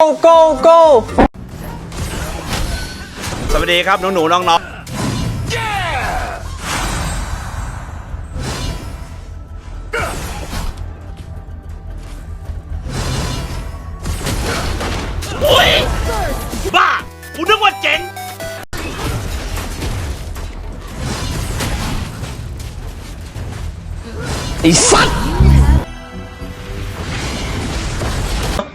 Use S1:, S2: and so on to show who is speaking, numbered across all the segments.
S1: go go go
S2: สวัสดีครับหนูหนูๆน้องน้องโอ้ยบ้ากูนึกว่าเจ๋ง
S1: ไอ้สัตว์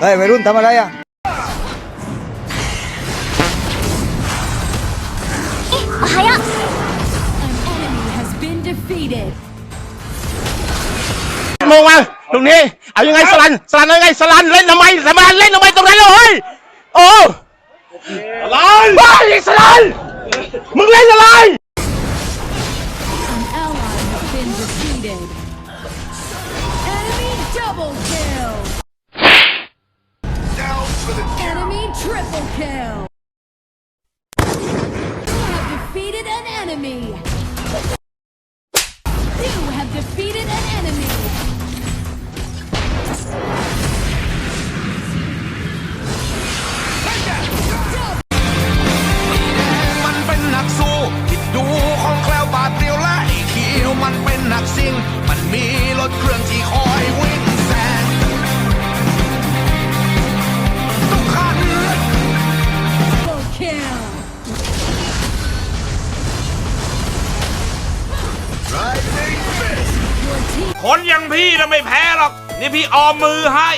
S1: เฮ้ยวัยรุ่นทำอะไรอะ
S3: An enemy has been defeated.
S4: มองมาตรงนี้เอายังไงสลันสลันเอายังไงสลันเล่นทำไมสลันเล่นทำไมตรงนั้นเลยโอ้สลันไอ้สลันมึงเล่นอะไร
S3: triple kill. You have defeated an enemy.
S2: คนอย่างพี่นะไม่แพ้หรอก นี่พี่ออมมือให้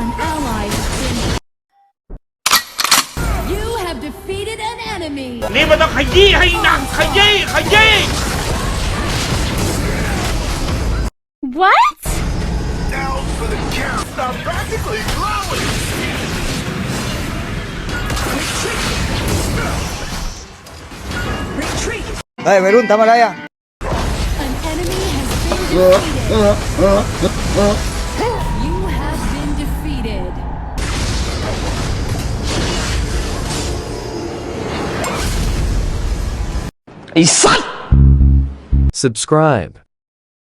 S3: An ally has been. You have defeated an enemy.
S2: นี่มันต้องขยี้ให้หนักขยี้ขยี้
S3: What?
S5: down for the count. I'm practically glowing.
S1: เฮ้ยวัยรุ่นทำอะไรอ่ะ
S3: An enemy has been defeated. You have been defeated.
S1: ไอ้สัตว์
S6: Subscribe.